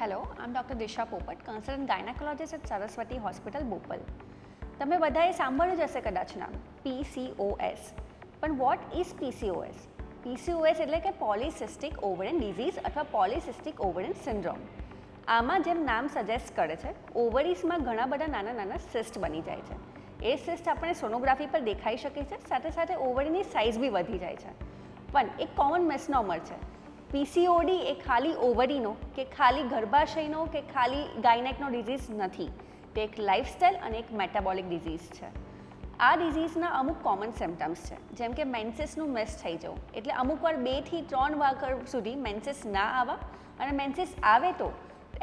Hello આમ doctor Disha Popat consultant gynaecologist at Saraswati hospital Bopal તમે બધાએ સાંભળ્યું જ હશે કદાચ નામ પીસીઓએસ પણ વોટ ઇઝ પીસીઓએસ પીસીઓએસ એટલે કે પોલિસિસ્ટિક ઓવરિન ડિઝીઝ અથવા પોલિસિસ્ટિક ઓવરિન સિન્ડ્રોમ આમાં જેમ નામ સજેસ્ટ કરે છે ઓવરીઝમાં ઘણા બધા નાના નાના સિસ્ટ બની જાય છે. એ સિસ્ટ આપણે સોનોગ્રાફી પર દેખાઈ શકે છે, સાથે સાથે ઓવરીની સાઇઝ બી વધી જાય છે. પણ એક કોમન મિસનોમર છે. પીસીઓડી એ ખાલી ઓવરીનો કે ખાલી ગર્ભાશયનો કે ખાલી ગાયનેકનો ડિઝીઝ નથી. તે એક લાઇફસ્ટાઇલ અને એક મેટાબોલિક ડિઝીઝ છે. આ ડિઝીઝના અમુક કોમન સિમ્ટમ્સ છે. જેમ કે મેન્સિસનું મિસ થઈ જવું. એટલે અમુક વાર બેથી ત્રણ વાર સુધી મેન્સિસ ના આવવા અને મેન્સિસ આવે તો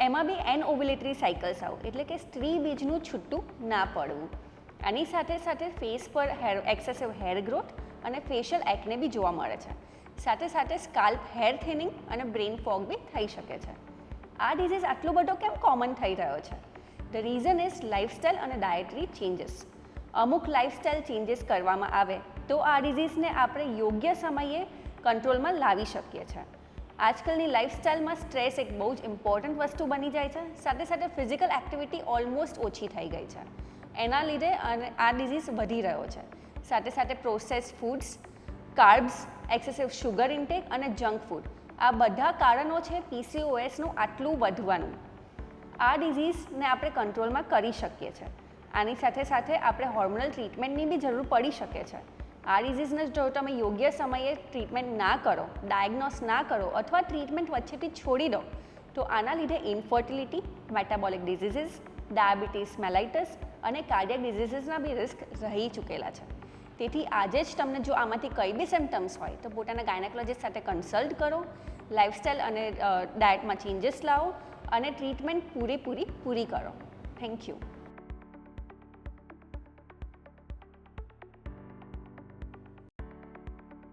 એમાં બી એન ઓવ્યુલેટરી સાયકલ્સ આવું. એટલે કે સ્ત્રી બીજનું છૂટું ના પડવું. આની સાથે સાથે ફેસ પર હેર, એક્સેસિવ હેર ગ્રોથ અને ફેશિયલ એકને બી જોવા મળે છે. સાથે સાથે સ્કાલ્પ હેર થિનિંગ અને બ્રેઇન ફોગ બી થઈ શકે છે. આ ડિઝીઝ આટલો બધો કેમ કોમન થઈ રહ્યો છે? ધ રીઝન ઇઝ લાઇફસ્ટાઇલ અને ડાયટરી ચેન્જીસ અમુક લાઇફસ્ટાઇલ ચેન્જીસ કરવામાં આવે તો આ ડિઝીઝને આપણે યોગ્ય સમયે કંટ્રોલમાં લાવી શકીએ છીએ આજકાલની લાઇફસ્ટાઇલમાં સ્ટ્રેસ એક બહુ જ ઇમ્પોર્ટન્ટ વસ્તુ બની જાય છે. સાથે સાથે ફિઝિકલ એક્ટિવિટી ઓલમોસ્ટ ઓછી થઈ ગઈ છે. એના લીધે અને આ ડિઝીઝ વધી રહ્યો છે. સાથે સાથે process foods carbs, excessive sugar intake અને જંક ફૂડ. આ બધા કારણો છે પીસીઓએસનું આટલું વધવાનું. આ ડિઝીઝને આપણે કંટ્રોલમાં કરી શકીએ છીએ. આની સાથે સાથે આપણે હોર્મોનલ ટ્રીટમેન્ટની બી જરૂર પડી શકે છે. આ ડિઝીઝને જો તમે યોગ્ય સમયે ટ્રીટમેન્ટ ના કરો, ડાયગ્નોસ ના કરો અથવા ટ્રીટમેન્ટ વચ્ચેથી છોડી દો, તો આના લીધે infertility, metabolic diseases, diabetes, mellitus અને કાર્ડિયક ડિઝીઝીસના બી રિસ્ક રહી ચૂકેલા છે. તેથી આજે જ તમને જો આમાંથી કંઈ બી સિમ્ટમ્સ હોય, તો પોતાના ગાયનેકોલોજીસ્ટ સાથે કન્સલ્ટ કરો લાઇફસ્ટાઈલ અને ડાયટમાં ચેન્જીસ લાવો અને ટ્રીટમેન્ટ પૂરેપૂરી પૂરી કરો. Thank you